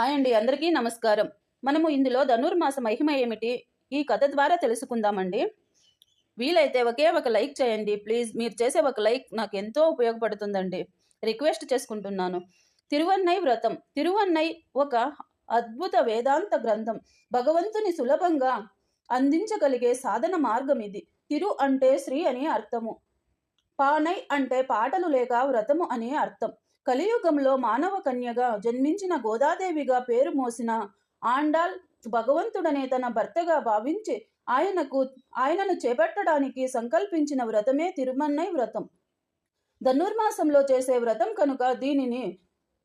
Hi అండి అందరికీ నమస్కారం. మనము ఇందులో ధనుర్మాస మహిమ ఏమిటి? ఈ కథ ద్వారా తెలుసుకుందామండి. వీలైతే ఒకే ఒక లైక్ చేయండి ప్లీజ్. మీరు చేసే ఒక లైక్ నాకు ఎంతో ఉపయోగపడుతుందండి. రిక్వెస్ట్ చేసుకుంటున్నాను. తిరువన్నై వ్రతం. తిరువన్నై ఒక అద్భుత వేదాంత గ్రంథం. భగవంతుని సులభంగా అందించగలిగే సాధన మార్గం ఇది. తిరు అంటే శ్రీ అని అర్థము. పానై అంటే పాటలు లేక వ్రతము అని అర్థం. కలియుగంలో మానవ కన్యగా జన్మించిన గోదాదేవిగా పేరు మోసిన ఆండాల్ భగవంతుడనే తన భర్తగా భావించి ఆయనకు ఆయనను చేపట్టడానికి సంకల్పించిన వ్రతమే తిరుమన్నై వ్రతం. ధనుర్మాసంలో చేసే వ్రతం కనుక దీనిని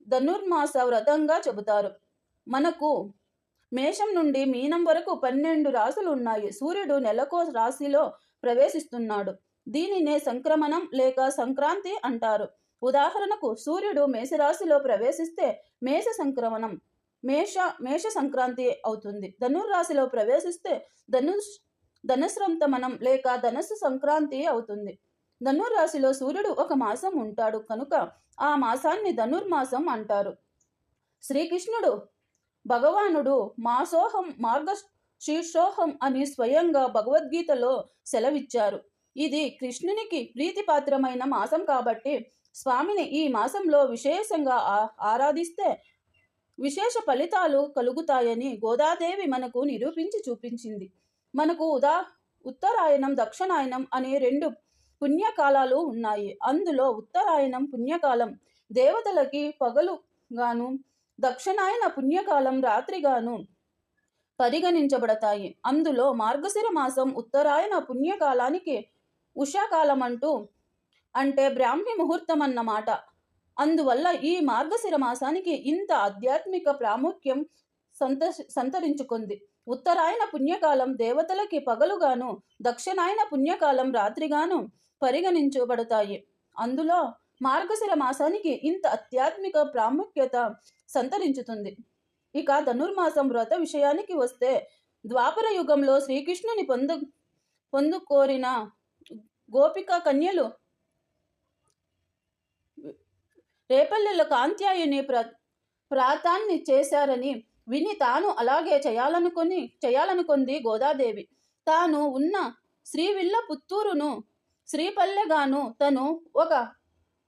ధనుర్మాస వ్రతంగా చెబుతారు. మనకు మేషం నుండి మీనం వరకు పన్నెండు రాసులు ఉన్నాయి. సూర్యుడు నెలకో రాశిలో ప్రవేశిస్తున్నాడు. దీనినే సంక్రమణం లేక సంక్రాంతి అంటారు. ఉదాహరణకు సూర్యుడు మేషరాశిలో ప్రవేశిస్తే మేష సంక్రమణం మేష మేష సంక్రాంతి అవుతుంది. ధనుర్రాశిలో ప్రవేశిస్తే ధనుష్ ధనుస్రంతమనం లేక ధనస్సు సంక్రాంతి అవుతుంది. ధనుర్రాశిలో సూర్యుడు ఒక మాసం ఉంటాడు కనుక ఆ మాసాన్ని ధనుర్మాసం అంటారు. శ్రీకృష్ణుడు భగవానుడు మాసోహం మార్గ శీర్షోహం అని స్వయంగా భగవద్గీతలో సెలవిచ్చారు. ఇది కృష్ణునికి ప్రీతిపాత్రమైన మాసం కాబట్టి స్వామిని ఈ మాసంలో విశేషంగా ఆ- ఆరాధిస్తే విశేష ఫలితాలు కలుగుతాయని గోదాదేవి మనకు నిరూపించి చూపించింది. మనకు ఉదా ఉత్తరాయణం దక్షిణాయనం అనే రెండు పుణ్యకాలాలు ఉన్నాయి. అందులో ఉత్తరాయణం పుణ్యకాలం దేవతలకి పగలుగాను దక్షిణాయన పుణ్యకాలం రాత్రిగాను పరిగణించబడతాయి. అందులో మార్గశిర మాసం ఉత్తరాయణ పుణ్యకాలానికి ఉషాకాలం అంటూ అంటే బ్రాహ్మీ ముహూర్తం అన్నమాట. అందువల్ల ఈ మార్గశిర మాసానికి ఇంత ఆధ్యాత్మిక ప్రాముఖ్యం సంత సంతరించుకుంది. ఉత్తరాయణ పుణ్యకాలం దేవతలకి పగలుగాను దక్షిణాయన పుణ్యకాలం రాత్రిగాను పరిగణించబడతాయి. అందులో మార్గశిర మాసానికి ఇంత ఆధ్యాత్మిక ప్రాముఖ్యత సంతరించుతుంది. ఇక ధనుర్మాసం వ్రత విషయానికి వస్తే ద్వాపర యుగంలో శ్రీకృష్ణుని పొందు పొందుకోరిన గోపిక కన్యలు రేపల్లెలో కాంత్యాయుని ప్ర ప్రాతాన్ని చేశారని విని తాను అలాగే చేయాలనుకుని చేయాలనుకుంది గోదాదేవి. తాను ఉన్న శ్రీవిల్ల పుత్తూరును శ్రీపల్లెగాను తను ఒక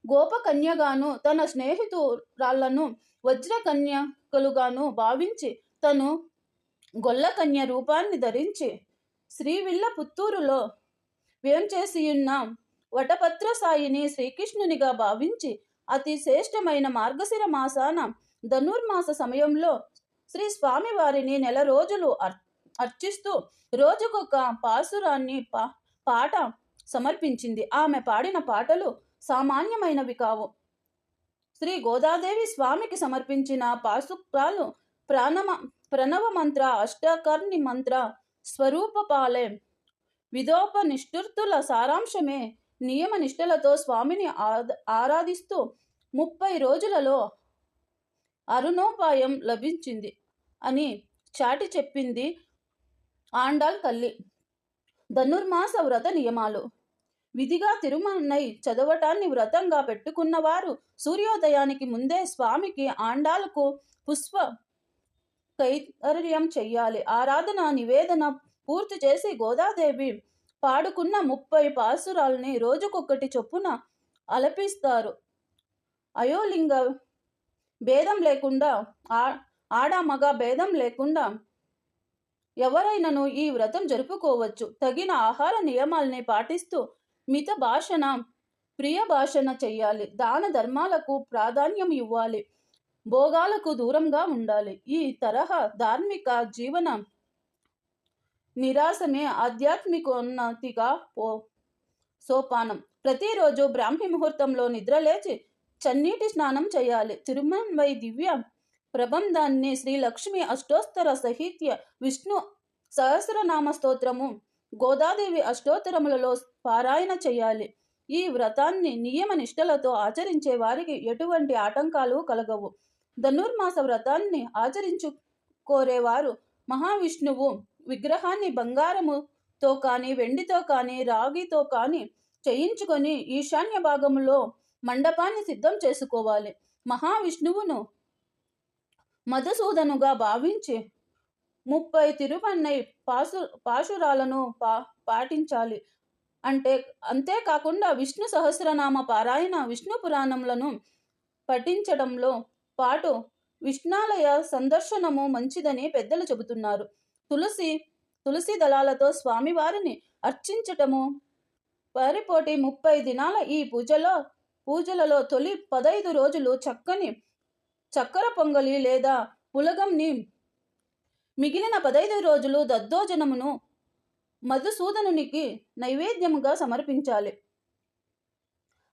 గోపకన్యగాను తన స్నేహితురాళ్ళను వజ్రకన్యకలుగాను భావించి తను గొల్లకన్య రూపాన్ని ధరించి శ్రీవిల్ల పుత్తూరులో వేంచేసియున్న వటపత్ర సాయిని శ్రీకృష్ణునిగా భావించి అతి శ్రేష్టమైన మార్గశిర మాసాన ధనుర్మాస సమయంలో శ్రీ స్వామివారిని నెల రోజులు అర్- అర్చిస్తూ రోజుకొక పాసురాన్ని పా పాట సమర్పించింది. ఆమె పాడిన పాటలు సామాన్యమైనవి కావు. శ్రీ గోదాదేవి స్వామికి సమర్పించిన పాసుక్రాలు ప్రాణమ ప్రణవ మంత్ర అష్టకర్ణి మంత్ర స్వరూపపాలే విదోప నిష్ఠుర్తుల సారాంశమే నియమ నిష్ఠలతో స్వామిని ఆరాధిస్తూ ముప్పై రోజులలో అరుణోపాయం లభించింది అని చాటి చెప్పింది ఆండాల్ తల్లి. ధనుర్మాస వ్రత నియమాలు. విధిగా తిరుమలై చదవటాన్ని వ్రతంగా పెట్టుకున్నవారు సూర్యోదయానికి ముందే స్వామికి ఆండాలకు పుష్ప కైతర్యం చెయ్యాలి. ఆరాధన నివేదన పూర్తి చేసి గోదాదేవి పాడుకున్న ముప్పై పాసురాల్ని రోజుకొకటి చొప్పున అలపిస్తారు. అయోలింగ భేదం లేకుండా ఆ- ఆడ మగ భేదం లేకుండా ఎవరైనాను ఈ వ్రతం జరుపుకోవచ్చు. తగిన ఆహార నియమాల్ని పాటిస్తూ మిత భాషణ ప్రియ భాషణ చెయ్యాలి. దాన ధర్మాలకు ప్రాధాన్యం ఇవ్వాలి. భోగాలకు దూరంగా ఉండాలి. ఈ తరహా ధార్మిక జీవనం నిరాశమే ఆధ్యాత్మికోన్నతిగా పో సోపానం. ప్రతిరోజు బ్రాహ్మీ ముహూర్తంలో నిద్రలేచి చన్నీటి స్నానం చేయాలి. తిరుమన్వై దివ్య ప్రబంధాన్ని శ్రీ లక్ష్మి అష్టోత్తర సహిత్య విష్ణు సహస్రనామ స్తోత్రము గోదాదేవి అష్టోత్తరములలో పారాయణ చేయాలి. ఈ వ్రతాన్ని నియమ నిష్టలతో ఆచరించే వారికి ఎటువంటి ఆటంకాలు కలగవు. ధనుర్మాస వ్రతాన్ని ఆచరించుకోరేవారు మహావిష్ణువు విగ్రహాన్ని బంగారముతో కానీ వెండితో కానీ రాగితో కానీ చేయించుకొని ఈశాన్య భాగంలో మండపాన్ని సిద్ధం చేసుకోవాలి. మహావిష్ణువును మధుసూదనుగా భావించి ముప్పై తిరువన్నై పాసు పాశురాలను పా పాటించాలి. అంటే అంతేకాకుండా విష్ణు సహస్రనామ పారాయణ విష్ణు పురాణములను పఠించడంలో పాటు విష్ణాలయ సందర్శనము మంచిదని పెద్దలు చెబుతున్నారు. తులసి తులసి దళాలతో స్వామివారిని అర్చించటము. పరిపోటి ముప్పై దినాల ఈ పూజలో పూజలలో తొలి పదైదు రోజులు చక్కని చక్కెర పొంగలి లేదా పులగంని మిగిలిన పదైదు రోజులు దద్దోజనమును మధుసూదనునికి నైవేద్యముగా సమర్పించాలి.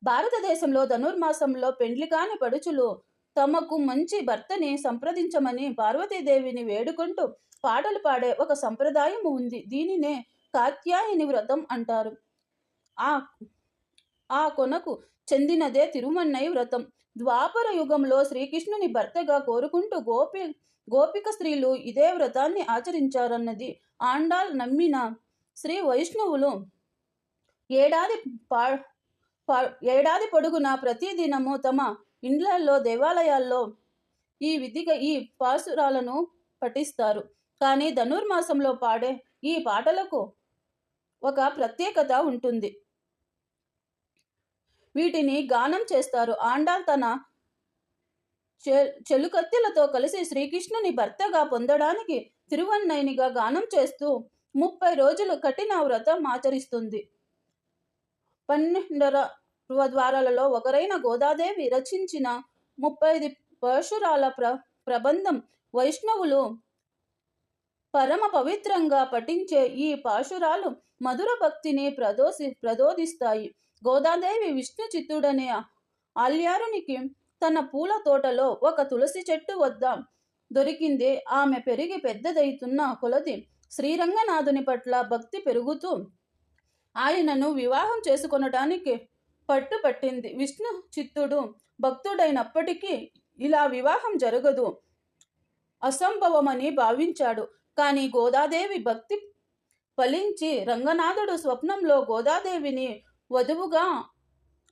భారతదేశంలో ధనుర్మాసంలో పెండ్లి కాని పడుచులు తమకు మంచి భర్తని సంప్రదించమని పార్వతీదేవిని వేడుకుంటూ పాటలు పాడే ఒక సంప్రదాయం ఉంది. దీనినే కాత్యాయని వ్రతం అంటారు. ఆ ఆ కొనకు చెందినదే తిరుమన్నై వ్రతం. ద్వాపర యుగంలో శ్రీకృష్ణుని భర్తగా కోరుకుంటూ గోపి గోపిక స్త్రీలు ఇదే వ్రతాన్ని ఆచరించారన్నది ఆండాల్ నమ్మిన శ్రీ వైష్ణవులు ఏడాది పా పా- ఏడాది పొడుగున ప్రతిదినము తమ ఇండ్లలో దేవాలయాల్లో ఈ విధిగా ఈ పాసురాలను పఠిస్తారు. కానీ ధనుర్మాసంలో పాడే ఈ పాటలకు ఒక ప్రత్యేకత ఉంటుంది. వీటిని గానం చేస్తారు. ఆండాల్ తన చె- చెలుకత్తెలతో కలిసి శ్రీకృష్ణుని భర్తగా పొందడానికి తిరువన్నైనిగా గానం చేస్తూ ముప్పై రోజులు కఠిన వ్రతం ఆచరిస్తుంది. పన్నెండర గృహద్వారాలలో ఒకరైన గోదాదేవి రచించిన ముప్పై పరశురాల ప్ర ప్రబంధం వైష్ణవులు పరమ పవిత్రంగా పఠించే ఈ పాశురాలు మధుర భక్తిని ప్రదోసి ప్రదోదిస్తాయి. గోదాదేవి విష్ణు చిత్తుడనే ఆల్యారునికి తన పూల తోటలో ఒక తులసి చెట్టు వద్ద దొరికింది. ఆమె పెరిగి పెద్దదైతున్న కొలది శ్రీరంగనాథుని పట్ల భక్తి పెరుగుతూ ఆయనను వివాహం చేసుకొనటానికి పట్టుపట్టింది విష్ణు చిత్తుడు భక్తుడైనప్పటికీ ఇలా వివాహం జరగదు. అసంభవమని భావించాడు. కానీ గోదాదేవి భక్తి ఫలించి రంగనాథుడు స్వప్నంలో గోదాదేవిని వధువుగా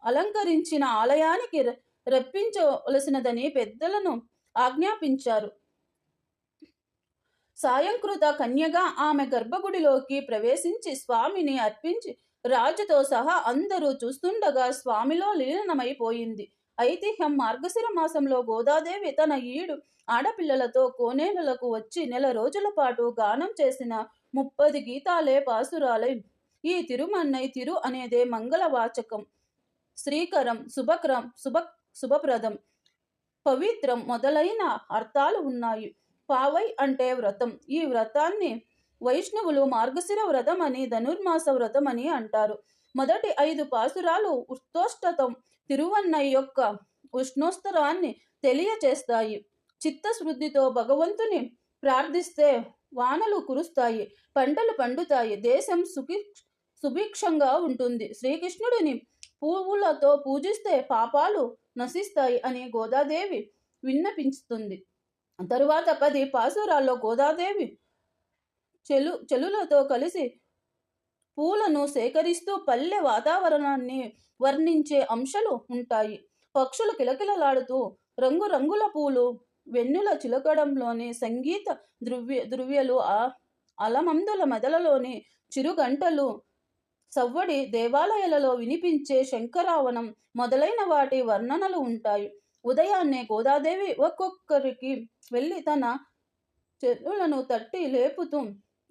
అలంకరించిన ఆలయానికి ర- రప్పించవలసినదని పెద్దలను ఆజ్ఞాపించారు. సాయంకృత కన్యగా ఆమె గర్భగుడిలోకి ప్రవేశించి స్వామిని అర్పించి రాజుతో సహా అందరూ చూస్తుండగా స్వామిలో లీలనమైపోయింది ఐతిహ్యం మార్గశిర మాసంలో గోదాదేవి తన ఈడు ఆడపిల్లలతో కోనేరులకు వచ్చి నెల రోజుల పాటు గానం చేసిన ముప్పది గీతాలే పాసురాలై ఈ తిరుమన్నై తిరు అనేదే మంగళవాచకం. శ్రీకరం శుభక్రం శుభ శుభప్రదం పవిత్రం మొదలైన అర్థాలు ఉన్నాయి. పావై అంటే వ్రతం. ఈ వ్రతాన్ని వైష్ణవులు మార్గశిర వ్రతం అని ధనుర్మాస వ్రతం అని అంటారు. మొదటి ఐదు పాసురాలు ఉత్తోష్టతం తిరువన్నై యొక్క ఉష్ణోస్తరాన్ని తెలియచేస్తాయి. చిత్తశుద్ధితో భగవంతుని ప్రార్థిస్తే వానలు కురుస్తాయి పంటలు పండుతాయి దేశం సుఖి సుభిక్షంగా ఉంటుంది. శ్రీకృష్ణుడిని పువ్వులతో పూజిస్తే పాపాలు నశిస్తాయి అని గోదాదేవి విన్నపించుతుంది. తరువాత పది పాసురాల్లో గోదాదేవి చెలు చెలులతో కలిసి పూలను సేకరిస్తూ పల్లె వాతావరణాన్ని వర్ణించే అంశాలు ఉంటాయి. పక్షులు కిలకిలలాడుతూ రంగురంగుల పూలు వెన్నుల చిలకడంలోని సంగీత ద్రువ్య ద్రువ్యలు ఆ అలమందుల మెదలలోని చిరుగంటలు సవ్వడి దేవాలయాలలో వినిపించే శంకరావనం మొదలైన వాటి వర్ణనలు ఉంటాయి. ఉదయాన్నే గోదాదేవి ఒక్కొక్కరికి వెళ్ళి తన చెరువులను తట్టి లేపుతూ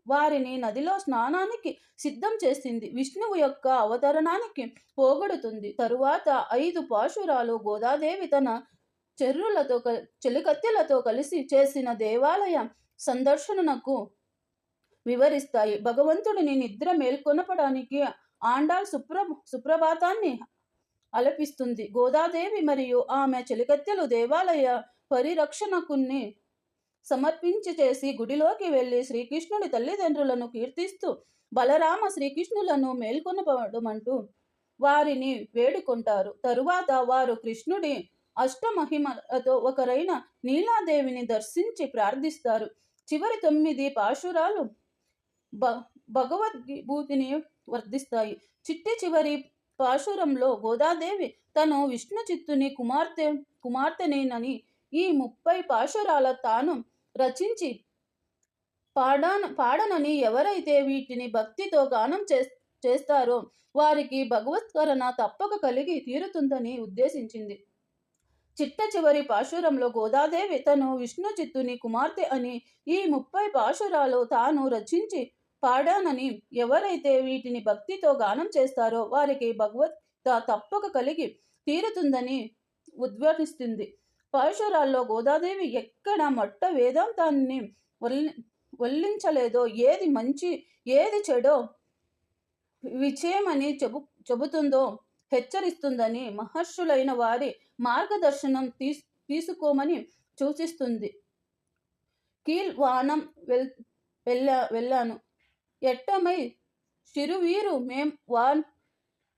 వారిని నదిలో స్నానానికి సిద్ధం చేసింది. విష్ణువు యొక్క అవతరణానికి పోగొడుతుంది. తరువాత ఐదు పాశురాలు గోదాదేవి తన చెర్రులతో చెలికత్తెలతో కలిసి చేసిన దేవాలయ సందర్శనకు వివరిస్తాయి. భగవంతుడిని నిద్ర మేల్కొనపడానికి ఆండాల్ సుప్ర సుప్రభాతాన్ని అలపిస్తుంది. గోదాదేవి మరియు ఆమె చెలికత్తెలు దేవాలయ పరిరక్షణకుని సమర్పించి చేసి గుడిలోకి వెళ్ళి శ్రీకృష్ణుడి తల్లిదండ్రులను కీర్తిస్తూ బలరామ శ్రీకృష్ణులను మేల్కొనపడమంటూ వారిని వేడుకుంటారు. తరువాత వారు కృష్ణుడి అష్టమహిమలతో ఒకరైన నీలాదేవిని దర్శించి ప్రార్థిస్తారు. చివరి తొమ్మిది పాశురాలు భ భగవద్భూతిని వర్ధిస్తాయి. చిట్టి చివరి పాశురంలో గోదాదేవి తను విష్ణు చిత్తుని కుమార్తె కుమార్తెనేనని ఈ ముప్పై పాశురాల తాను రచించి పాడాన పాడనని ఎవరైతే వీటిని భక్తితో గానం చే చేస్తారో వారికి భగవత్కరణ తప్పక కలిగి తీరుతుందని ఉద్దేశించింది. చిట్ట చివరి పాశురంలో గోదాదేవి తను విష్ణు చిత్తుని కుమార్తె అని ఈ ముప్పై పాశురాలు తాను రచించి పాడానని ఎవరైతే వీటిని భక్తితో గానం చేస్తారో వారికి భగవత్ తప్పక కలిగి తీరుతుందని ఉద్ఘాటిస్తుంది పాశురాల్లో గోదాదేవి ఎక్కడ మొట్ట వేదాంతాన్ని వల్లి వల్లించలేదో ఏది మంచి ఏది చెడో విజయమని చెబు చెబుతుందో హెచ్చరిస్తుందని మహర్షులైన వారి మార్గదర్శనం తీస్ తీసుకోమని సూచిస్తుంది. కీల్ వానం వెల్ వెళ్ళా వెళ్ళాను. ఎట్టమై చిరువీరు మేం వాన్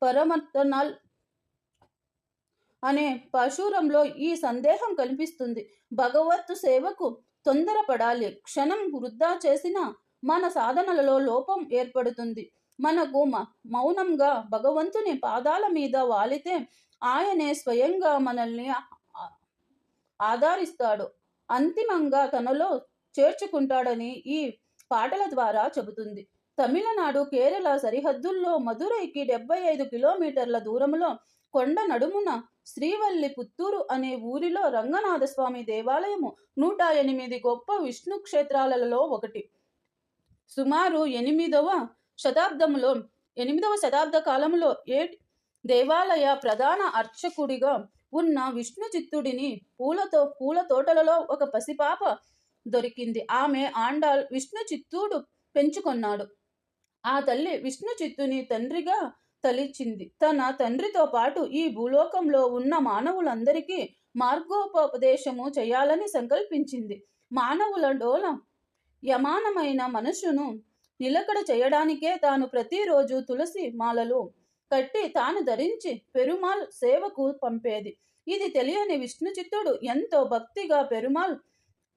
పరమర్తనాల్ అనే పశురంలో ఈ సందేహం కనిపిస్తుంది. భగవత్తు సేవకు తొందరపడాలి. క్షణం వృద్ధా చేసిన మన సాధనలలో లోపం ఏర్పడుతుంది. మనకు మౌనంగా భగవంతుని పాదాల మీద వాలితే ఆయనే స్వయంగా మనల్ని ఆధారిస్తాడు. అంతిమంగా తనలో చేర్చుకుంటాడని ఈ పాటల ద్వారా చెబుతుంది. తమిళనాడు కేరళ సరిహద్దుల్లో మధురైకి డెబ్బై ఐదు కిలోమీటర్ల దూరంలో కొండ నడుమున శ్రీవల్లి పుత్తూరు అనే ఊరిలో రంగనాథస్వామి దేవాలయము నూట ఎనిమిది గొప్ప విష్ణు క్షేత్రాలలో ఒకటి. సుమారు ఎనిమిదవ శతాబ్దంలో ఎనిమిదవ శతాబ్ద కాలంలో ఏ దేవాలయ ప్రధాన అర్చకుడిగా ఉన్న విష్ణు చిత్తుడిని పూలతో పూల తోటలలో ఒక పసిపాప దొరికింది. ఆమె ఆండాల్ విష్ణు చిత్తుడు పెంచుకొన్నాడు. ఆ తల్లి విష్ణు చిత్తుని తండ్రిగా తలిచింది. తన తండ్రితో పాటు ఈ భూలోకంలో ఉన్న మానవులందరికీ మార్గోపదేశము చేయాలని సంకల్పించింది. మానవుల డోల యమానమైన మనసును నిలకడ చేయడానికే తాను ప్రతిరోజు తులసి మాలలు కట్టి తాను ధరించి పెరుమాల్ సేవకు పంపేది. ఇది తెలియని విష్ణు చిత్తుడు ఎంతో భక్తిగా పెరుమాల్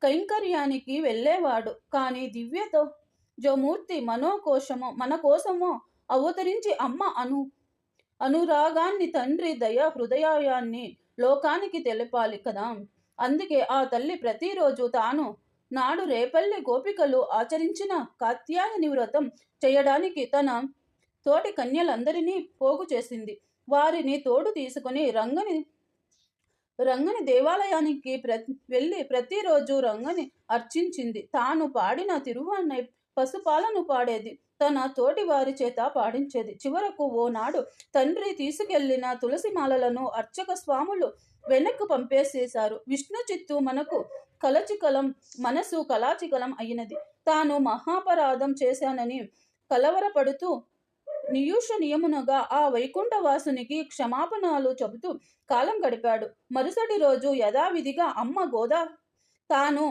కైంకర్యానికి వెళ్ళేవాడు. కానీ దివ్యతో జోమూర్తి మనోకోశము మన కోసమో అవతరించి అమ్మ అను అనురాగాన్ని తండ్రి దయ హృదయాన్ని లోకానికి తెలపాలి కదా. అందుకే ఆ తల్లి ప్రతిరోజు తాను నాడు రేపల్లి గోపికలు ఆచరించిన కాత్యాయని వ్రతం చేయడానికి తన తోటి కన్యలందరినీ పోగు చేసింది. వారిని తోడు తీసుకుని రంగని రంగని దేవాలయానికి ప్ర వెళ్ళి ప్రతిరోజు రంగని అర్చించింది. తాను పాడిన తిరువన్నై పశుపాలను పాడేది. తన తోటి వారి చేత పాడించేది. చివరకు ఓనాడు తండ్రి తీసుకెళ్ళిన తులసి మాలలను అర్చక స్వాములు వెనక్కు పంపేసేశారు. విష్ణు చిత్తు మనకు కలచికలం మనసు కలాచికలం అయినది. తాను మహాపరాధం చేశానని కలవరపడుతూ నియూష నియమునగా ఆ వైకుంఠవాసునికి క్షమాపణలు చెబుతూ కాలం గడిపాడు. మరుసటి రోజు యథావిధిగా అమ్మ గోదా తాను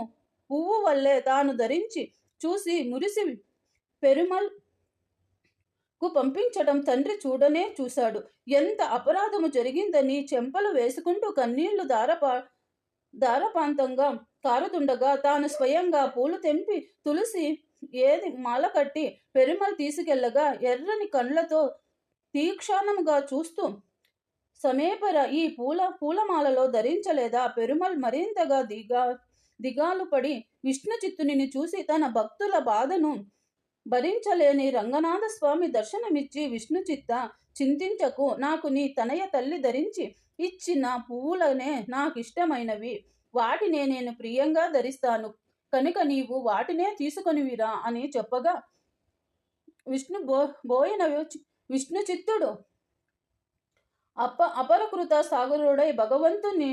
పువ్వు వల్లే తాను ధరించి చూసి మురిసి పెరుమల్కు పంపించడం తండ్రి చూడనే చూశాడు. ఎంత అపరాధము జరిగిందని చెంపలు వేసుకుంటూ కన్నీళ్ళు దారపా దారపాంతంగా కారుతుండగా తాను స్వయంగా పూలు తెంపి తులసి ఏది మాల కట్టి పెరుమల్ తీసుకెళ్ళగా ఎర్రని కండ్లతో తీక్షణముగా చూస్తూ సమేపర ఈ పూల పూలమాలలో ధరించలేదా? పెరుమల్ మరింతగా దిగా దిగాలు పడి విష్ణు చిత్తునిని చూసి తన భక్తుల బాధను భరించలేని రంగనాథ స్వామి దర్శనమిచ్చి విష్ణు చిత్త చింతించకు నాకు నీ తనయ తల్లి ధరించి ఇచ్చిన పువ్వులనే నాకు ఇష్టమైనవి వాటినే నేను ప్రియంగా ధరిస్తాను. కనుక నీవు వాటినే తీసుకొనివిరా అని చెప్పగా విష్ణు బో బోయనవి విష్ణు చిత్తుడు అప అపరకృత సాగరుడై భగవంతుని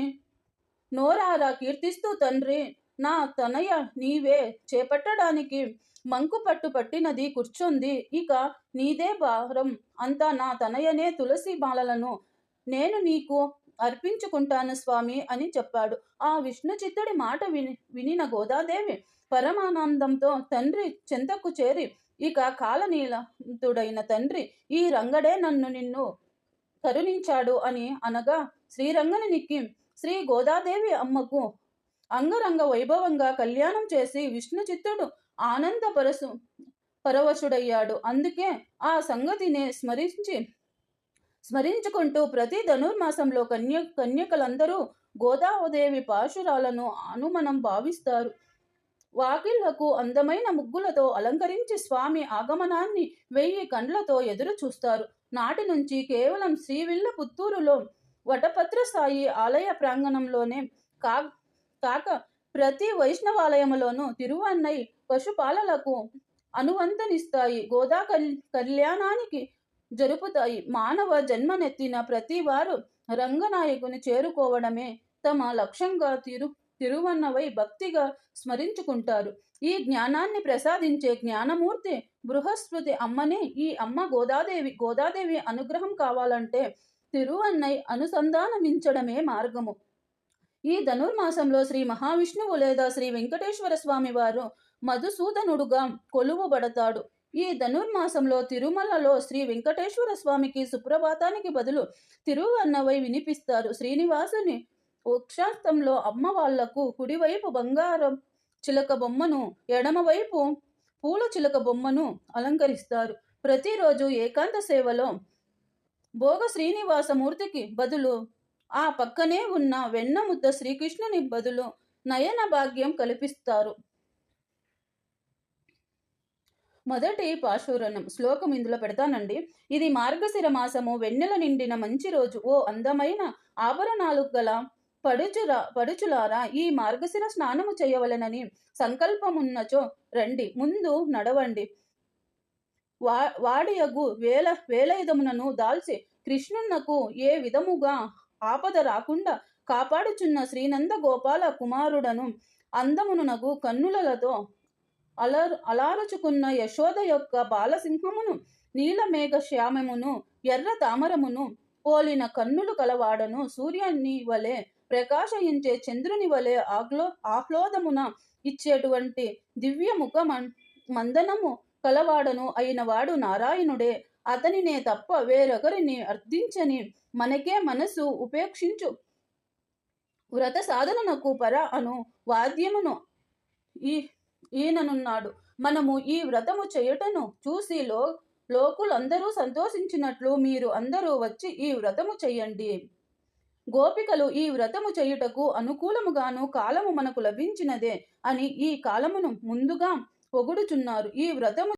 నోరారా కీర్తిస్తూ తండ్రి నా తనయ నీవే చేపట్టడానికి మంకు పట్టు పట్టినది కూర్చుంది. ఇక నీదే భారం. అంతా నా తనయనే తులసి బాలలను నేను నీకు అర్పించుకుంటాను స్వామి అని చెప్పాడు. ఆ విష్ణు చిత్తుడి మాట విని వినిన గోదాదేవి పరమానందంతో తండ్రి చెంతకు చేరి ఇక కాలనీలతుడైన తండ్రి ఈ రంగడే నన్ను నిన్ను కరుణించాడు అని అనగా శ్రీరంగనికి శ్రీ గోదాదేవి అమ్మకు అంగరంగ వైభవంగా కళ్యాణం చేసి విష్ణు చిత్తుడు ఆనంద పరసు పరవశుడయ్యాడు. అందుకే ఆ సంగతిని స్మరించి స్మరించుకుంటూ ప్రతి ధనుర్మాసంలో కన్య కన్యకలందరూ గోదావదేవి పాశురాలను అనుమనం భావిస్తారు. వాకిళ్ళకు అందమైన ముగ్గులతో అలంకరించి స్వామి ఆగమనాన్ని వెయ్యి కండ్లతో ఎదురు చూస్తారు నాటి నుంచి కేవలం శ్రీవిల్ల పుత్తూరులో వటపత్ర స్థాయి ఆలయ ప్రాంగణంలోనే కా కాక ప్రతి వైష్ణవాలయములోనూ తిరువన్నై పశుపాలలకు అనువంతనిస్తాయి. గోదా కళ్యాణానికి జరుపుతాయి. మానవ జన్మనెత్తిన ప్రతి వారు రంగనాయకుని చేరుకోవడమే తమ లక్ష్యంగా తిరు తిరువన్నవై భక్తిగా స్మరించుకుంటారు. ఈ జ్ఞానాన్ని ప్రసాదించే జ్ఞానమూర్తి బృహస్పతి అమ్మనే ఈ అమ్మ గోదాదేవి. గోదాదేవి అనుగ్రహం కావాలంటే తిరువన్నై అనుసంధానమించడమే మార్గము. ఈ ధనుర్మాసంలో శ్రీ మహావిష్ణువు లేదా శ్రీ వెంకటేశ్వర స్వామి వారు మధుసూదనుడుగా కొలువుబడతాడు. ఈ ధనుర్మాసంలో తిరుమలలో శ్రీ వెంకటేశ్వర స్వామికి సుప్రభాతానికి బదులు తిరువన్నవై వినిపిస్తారు. శ్రీనివాసుని వృక్షార్థంలో అమ్మ వాళ్ళకు కుడివైపు బంగారం చిలక బొమ్మను ఎడమవైపు పూల చిలక బొమ్మను అలంకరిస్తారు. ప్రతిరోజు ఏకాంత సేవలో భోగ శ్రీనివాసమూర్తికి బదులు ఆ పక్కనే ఉన్న వెన్న ముద్ద శ్రీకృష్ణుని బదులు నయన భాగ్యం కల్పిస్తారు. మొదటి పాశురణం శ్లోకం ఇందులో పెడతానండి. ఇది మార్గశిర మాసము వెన్నెల నిండిన మంచి రోజు. ఓ అందమైన ఆభరణాలు గల పడుచురా పడుచులారా ఈ మార్గశిర స్నానము చేయవలెనని సంకల్పమున్నచో రండి. ముందు నడవండి. వా వాడియగు వేల వేలయుధమునను దాల్చి కృష్ణునకు ఏ విధముగా ఆపద రాకుండా కాపాడుచున్న శ్రీనంద గోపాల కుమారుడను అందమునగు కన్నులతో అలరు అలారుచుకున్న యశోద యొక్క బాలసింహమును నీలమేఘ శ్యామమును ఎర్ర తామరమును పోలిన కన్నులు కలవాడను సూర్యాన్ని వలె ప్రకాశయించే చంద్రుని వలె ఆహ్లో ఆహ్లాదమున ఇచ్చేటువంటి దివ్యముఖ మందనము కలవాడను అయిన వాడు నారాయణుడే. అతనినే తప్ప వేరొకరిని అర్థించని మనకే మనసు ఉపేక్షించు. వ్రత సాధనకు పర అను వాద్యమును ఈ ఈయననున్నాడు మనము ఈ వ్రతము చేయుటను చూసి లో లోకులందరూ సంతోషించినట్లు మీరు అందరూ వచ్చి ఈ వ్రతము చెయ్యండి గోపికలు ఈ వ్రతము చేయుటకు అనుకూలముగాను కాలము మనకు లభించినదే అని ఈ కాలమును ముందుగా పొగుడుచున్నారు. ఈ వ్రతము